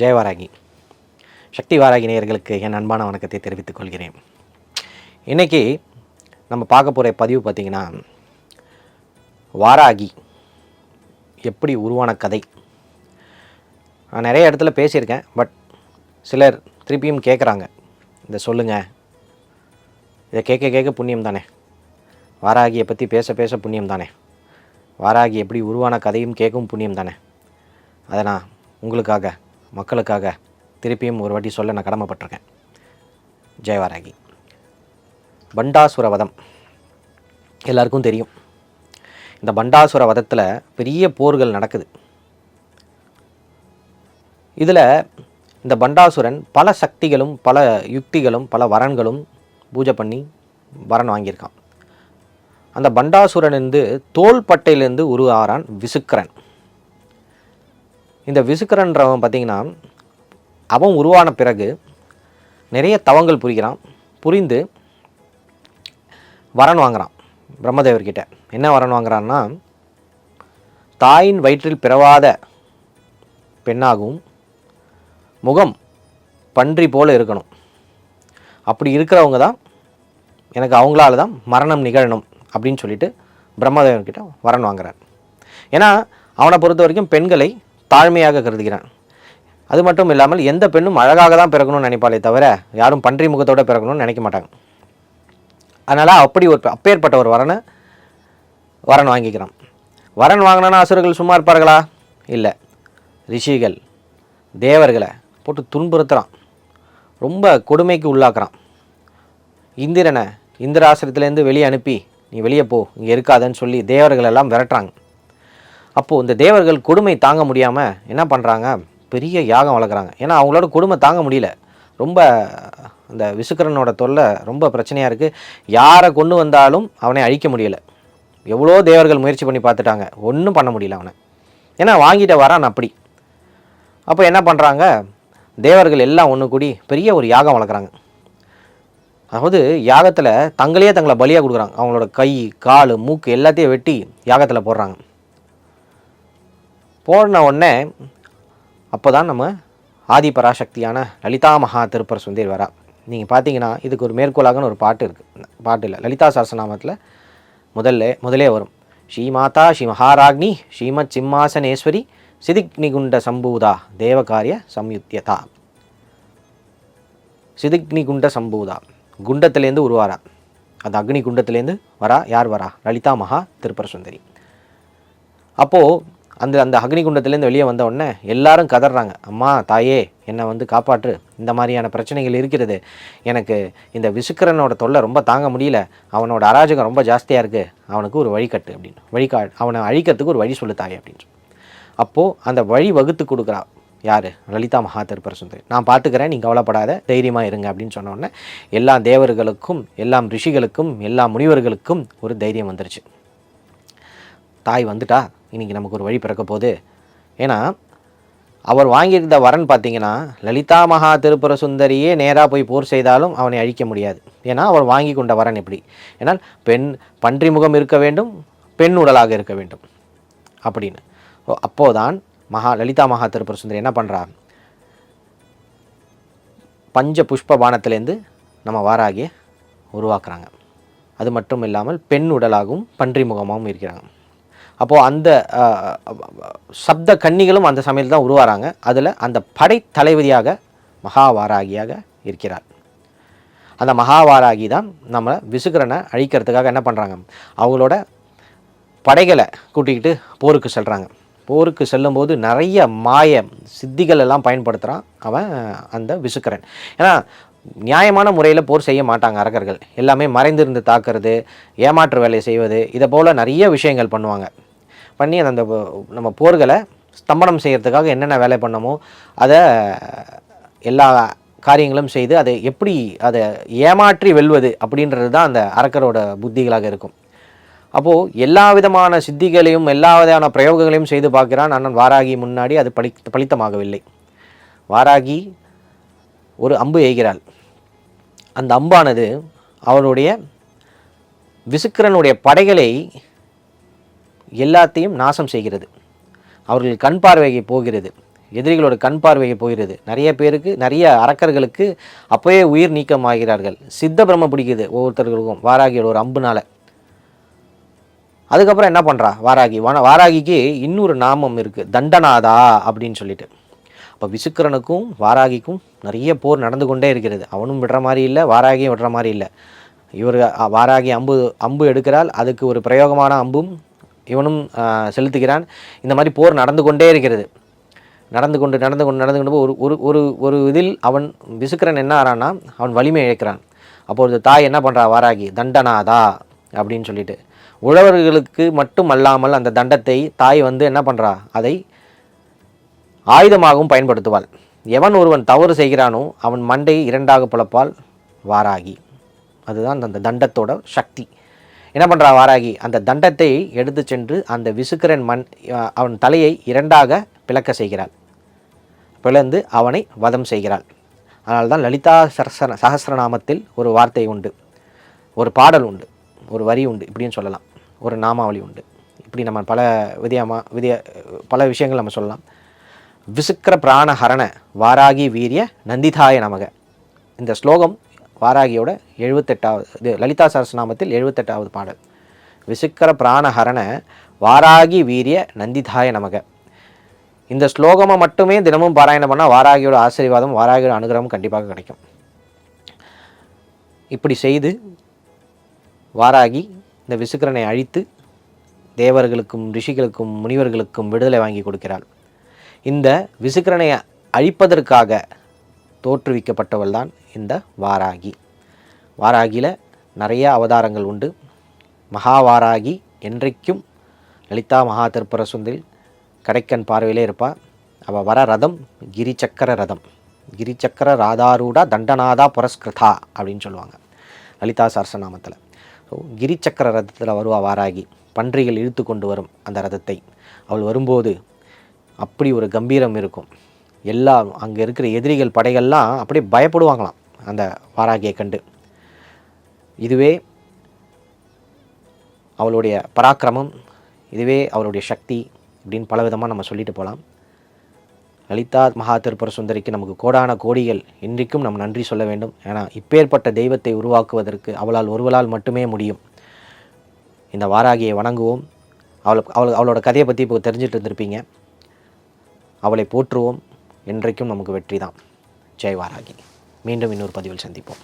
ஜெயவாராகி சக்தி வாராகி நேயர்களுக்கு என் அன்பான வணக்கத்தை தெரிவித்துக் கொள்கிறேன். இன்றைக்கி நம்ம பார்க்க போகிற பதிவு பார்த்திங்கன்னா வாராகி எப்படி உருவான கதை. நான் நிறைய இடத்துல பேசியிருக்கேன் பட் சிலர் திருப்பியும் கேட்குறாங்க இதை சொல்லுங்கள் இதை கேட்க கேட்க புண்ணியம் தானே. வாராகியை பற்றி பேச பேச புண்ணியம் தானே. வாராகி எப்படி உருவான கதையும் கேட்கும் புண்ணியம் தானே. அதை நான் உங்களுக்காக மக்களுக்காக திருப்பியும் ஒரு வாட்டி சொல்ல நான் கடமைப்பட்டிருக்கேன். ஜெயவாராகி பண்டாசுர வதம் எல்லாருக்கும் தெரியும். இந்த பண்டாசுர வதத்தில் பெரிய போர்கள் நடக்குது. இதில் இந்த பண்டாசுரன் பல சக்திகளும் பல யுக்திகளும் பல வரன்களும் பூஜை பண்ணி வரன் வாங்கியிருக்கான். அந்த பண்டாசுரன் வந்து தோள்பட்டையிலிருந்து உருவாகிறான் விசுக்கரன். இந்த விசுக்கரன்றவன் பார்த்திங்கன்னா அவன் உருவான பிறகு நிறைய தவங்கள் புரிகிறான். புரிந்து வரன் வாங்குறான். பிரம்மதேவர்கிட்ட. என்ன வரன் வாங்குறான்னா தாயின் வயிற்றில் பிறவாத பெண்ணாகவும் முகம் பன்றி போல் இருக்கணும். அப்படி இருக்கிறவங்க தான் எனக்கு அவங்களால தான் மரணம் நிகழணும் அப்படின்னு சொல்லிட்டு பிரம்மதேவன்கிட்ட வரன் வாங்குறார். ஏன்னா அவனை பொறுத்த வரைக்கும் பெண்களை தாழ்மையாக கருதுகிறான். அது மட்டும் இல்லாமல் எந்த பெண்ணும் அழகாக தான் பிறக்கணும்னு நினைப்பாளே தவிர யாரும் பன்றி முகத்தோடு பிறக்கணும்னு நினைக்க மாட்டாங்க. அதனால் அப்படி ஒரு அப்பேற்பட்ட ஒரு வரனை வரன் வாங்கிக்கிறான். வரன் வாங்கினா அசுரர்கள் சும்மா இருப்பார்களா? இல்லை. ரிஷிகள் தேவர்களை போட்டு துன்புறுத்துகிறான் ரொம்ப கொடுமைக்கு உள்ளாக்குறான். இந்திரனை இந்திராசிரத்துலேருந்து வெளியே அனுப்பி நீ வெளியே போ இங்கே இருக்காதன்னு சொல்லி தேவர்களெல்லாம் விரட்டுறாங்க. அப்போது இந்த தேவர்கள் கொடுமை தாங்க முடியாமல் என்ன பண்ணுறாங்க பெரிய யாகம் வளர்க்குறாங்க. ஏன்னா அவங்களோட கொடுமை தாங்க முடியல. ரொம்ப அந்த விசுக்கரனோட தொல்லை ரொம்ப பிரச்சனையாக இருக்குது யாரை கொண்டு வந்தாலும் அவனை அழிக்க முடியலை. எவ்வளோ தேவர்கள் முயற்சி பண்ணி பார்த்துட்டாங்க. ஒன்றும் பண்ண முடியல அவனை. ஏன்னா வாங்கிட்ட வரான் அப்படி. அப்போ என்ன பண்ணுறாங்க தேவர்கள் எல்லாம் ஒன்று கூடி பெரிய ஒரு யாகம் வளர்க்குறாங்க. அதாவது யாகத்தில் தங்களையே தங்களை பலியாக கொடுக்குறாங்க. அவங்களோட கை கால் மூக்கு எல்லாத்தையும் வெட்டி யாகத்தில் போடுறாங்க. போன உடனே அப்போ தான் நம்ம ஆதி பராசக்தியான லலிதா மகா திருப்பர சுந்தரி வரா நீங்கள் பார்த்தீங்கன்னா இதுக்கு ஒரு மேற்கோளாகன்னு ஒரு பாட்டு இருக்குது பாட்டு இல்லை லலிதா சரசநாமத்தில் முதல்ல முதலே வரும். ஸ்ரீமாதா ஸ்ரீ மகாராக்னி ஸ்ரீமத் சிம்மாசனேஸ்வரி சிதிக்னிகுண்ட சம்பூதா தேவகாரிய சம்யுத்தியதா. சிதிக்னிகுண்ட சம்பூதா குண்டத்துலேருந்து உருவாரா? அது அக்னி குண்டத்துலேருந்து வரா யார் வரா? லலிதா மகா திருப்பர சுந்தரி அப்போது அந்த அந்த அக்னி குண்டத்துலேருந்து வெளியே வந்த உடனே எல்லாரும் கதறாங்க அம்மா தாயே என்னை வந்து காப்பாற்று. இந்த மாதிரியான பிரச்சனைகள் இருக்கிறது. எனக்கு இந்த விசுக்கரனோட தொல்லை ரொம்ப தாங்க முடியல. அவனோட அராஜகம் ரொம்ப ஜாஸ்தியாக இருக்குது அவனுக்கு ஒரு வழிகட்டு அப்படின்னு. வழிகா அவனை அழிக்கிறதுக்கு ஒரு வழி சொல்லு தாயே அப்படின்னு அப்போது அந்த வழி வகுத்து கொடுக்குறா. யார்? லலிதா மகா சுந்தரி நான் பார்த்துக்கிறேன் நீ கவலைப்படாத. தைரியமாக இருங்க அப்படின்னு சொன்னோடனே எல்லா தேவர்களுக்கும் எல்லாம் ரிஷிகளுக்கும் எல்லா முனிவர்களுக்கும் ஒரு தைரியம் வந்துருச்சு. தாய் வந்துட்டா. இன்றைக்கி நமக்கு ஒரு வழி பிறக்க போகுது. ஏன்னா அவர் வாங்கியிருந்த வரன் பார்த்தீங்கன்னா லலிதா மகா திருப்புர சுந்தரியே நேராக போய் போர் செய்தாலும் அவனை அழிக்க முடியாது. ஏன்னா அவர் வாங்கி கொண்ட வரன் எப்படி ஏன்னால் பெண் பன்றி முகம் இருக்க வேண்டும் பெண் உடலாக இருக்க வேண்டும். அப்படின்னு. ஓ, அப்போதான் மகா லலிதா மகா திருப்புர சுந்தரி என்ன பண்ணுறா பஞ்ச புஷ்ப பானத்திலேருந்து நம்ம வாராகிய உருவாக்குறாங்க. அது மட்டும் இல்லாமல் பெண் உடலாகவும் பன்றி முகமாகவும் இருக்கிறாங்க. அப்போது அந்த சப்த கன்னிகளும் அந்த சமையல் தான் உருவாராங்க அதில் அந்த படைத்தளபதியாக மகாவாராகியாக இருக்கிறார். அந்த மகாவாராகி தான் நம்ம விசுக்கரனை அழிக்கிறதுக்காக என்ன பண்ணுறாங்க அவங்களோட படைகளை கூட்டிக்கிட்டு போருக்கு செல்கிறாங்க போருக்கு செல்லும்போது நிறைய மாய சித்திகள் எல்லாம் பயன்படுத்துகிறான் அவன் அந்த விசுக்கரன். ஏன்னா நியாயமான முறையில் போர் செய்ய மாட்டாங்க அரக்கர்கள். எல்லாமே மறைந்திருந்து தாக்குறது ஏமாற்று வேலை செய்வது இதை போல் நிறைய விஷயங்கள் பண்ணுவாங்க. பண்ணி அந்த நம்ம போர்களை ஸ்தம்பனம் செய்கிறதுக்காக என்னென்ன வேலை பண்ணமோ அதை எல்லா காரியங்களும் செய்து அதை எப்படி அதை ஏமாற்றி வெல்வது அப்படின்றது தான் அந்த அரக்கரோட புத்திகளாக இருக்கும். அப்போது எல்லா விதமான சித்திகளையும் எல்லா விதமான பிரயோகங்களையும் செய்து பார்க்கிறான் அண்ணன் வாராகி முன்னாடி அது படி பலித்தமாகவில்லை. வாராகி ஒரு அம்பு எய்கிறாள். அந்த அம்பானது அவனுடைய விசுக்கரனுடைய படைகளை எல்லாத்தையும் நாசம் செய்கிறது. அவர்கள் கண் பார்வைக்கு போகிறது. எதிரிகளோட கண் பார்வையை போகிறது. நிறைய பேருக்கு நிறைய அரக்கர்களுக்கு அப்போயே உயிர் நீக்கம் ஆகிறார்கள் சித்த பிரம்ம பிடிக்குது ஒவ்வொருத்தர்களுக்கும். வாராகியோட ஒரு அம்புனால. அதுக்கப்புறம் என்ன பண்ணுறா வாராகி. வான வாராகிக்கு இன்னொரு நாமம் இருக்குது தண்டநாதா அப்படின்னு சொல்லிட்டு. அப்போ விசுக்கரனுக்கும் வாராகிக்கும் நிறைய போர் நடந்து கொண்டே இருக்கிறது. அவனும் விடுற மாதிரி இல்லை வாராகியும் விடுற மாதிரி இல்லை. இவர் வாராகி அம்பு அம்பு எடுக்கிறால் அதுக்கு ஒரு பிரயோகமான அம்பும் இவனும் செலுத்துகிறான். இந்த மாதிரி போர் நடந்து கொண்டே இருக்கிறது. நடந்து கொண்டு நடந்து கொண்டு நடந்து கொண்டு ஒரு ஒரு ஒரு ஒரு இதில் அவன் விசுக்கிறன் என்ன ஆறான்னா அவன் வலிமை இழக்கிறான். அப்பொழுது தாய் என்ன பண்ணுறா வாராகி தண்டனாதா? அப்படின்னு சொல்லிட்டு. உழவர்களுக்கு மட்டும் அல்லாமல் அந்த தண்டத்தை தாய் வந்து என்ன பண்ணுறா அதை ஆயுதமாகவும் பயன்படுத்துவாள். எவன் ஒருவன் தவறு செய்கிறானோ அவன் மண்டை இரண்டாக பிளப்பால் வாராகி. அதுதான் அந்த தண்டத்தோட சக்தி. என்ன பண்ணுறா வாராகி? அந்த தண்டத்தை எடுத்து சென்று அந்த விசுக்கரன் மண் அவன் தலையை இரண்டாக பிளக்க செய்கிறாள். பிளந்து அவனை வதம் செய்கிறாள். அதனால் தான் லலிதா சரசன சகசிரநாமத்தில் ஒரு வார்த்தை உண்டு. ஒரு பாடல் உண்டு. ஒரு வரி உண்டு. இப்படின்னு சொல்லலாம். ஒரு நாமாவளி உண்டு. இப்படி நம்ம பல விதியமா விதிய பல விஷயங்கள் நம்ம சொல்லலாம். விசுக்கர பிராணஹரண வாராகி வீரிய நந்திதாய நமக. இந்த ஸ்லோகம் வாராகியோட எழுபத்தெட்டாவது இது லலிதா சரஸ்நாமத்தில் எழுபத்தெட்டாவது பாடல். விசுக்கர பிராணஹரண வாராகி வீரிய நந்திதாய நமக. இந்த ஸ்லோகமை மட்டுமே தினமும் பாராயணம் பண்ணால் வாராகியோட ஆசீர்வாதம் வாராகியோட அனுகிரகம் கண்டிப்பாக கிடைக்கும். இப்படி செய்து வாராகி இந்த விசுக்கரனை அழித்து தேவர்களுக்கும் ரிஷிகளுக்கும் முனிவர்களுக்கும் விடுதலை வாங்கி கொடுக்கிறாள். இந்த விசுக்கரனை அழிப்பதற்காக தோற்றுவிக்கப்பட்டவள் தான் இந்த வாராகி. வாராகியில் நிறைய அவதாரங்கள் உண்டு. மகாவாராகி என்றைக்கும் லலிதா மகா திருப்பர சுந்தில் கடைக்கன் பார்வையிலே இருப்பா. அவள் வர ரதம் கிரிச்சக்கர ரதம். கிரிச்சக்கர ராதாரூடா தண்டநாதா புரஸ்கிருதா அப்படின்னு சொல்லுவாங்க லலிதா சரசநாமத்தில். ஸோ கிரிச்சக்கர ரதத்தில் வருவா வாராகி. பன்றிகள் இழுத்து கொண்டு வரும் அந்த ரதத்தை. அவள் வரும்போது அப்படி ஒரு கம்பீரம் இருக்கும். எல்லா அங்கே இருக்கிற எதிரிகள் படைகள்லாம் அப்படியே பயப்படுவாங்களாம். அந்த வாராகியை கண்டு. இதுவே அவளுடைய பராக்கிரமம் இதுவே அவளுடைய சக்தி அப்படின்னு பல விதமாக நம்ம சொல்லிட்டு போகலாம் லலிதா மகா திருப்பர சுந்தரிக்கு நமக்கு கோடான கோடிகள் இன்றைக்கும் நம்ம நன்றி சொல்ல வேண்டும். ஏன்னா இப்பேற்பட்ட தெய்வத்தை உருவாக்குவதற்கு அவளால் ஒருவளால் மட்டுமே முடியும். இந்த வாராகியை வணங்குவோம். அவளை அவள் அவளோட கதையை பற்றி இப்போ தெரிஞ்சுட்டு இருந்திருப்பீங்க. அவளை போற்றுவோம். என்றைக்கும் நமக்கு வெற்றி தான் ஜெய்வாராகி மீண்டும் இன்னொரு பதிவில் சந்திப்போம்.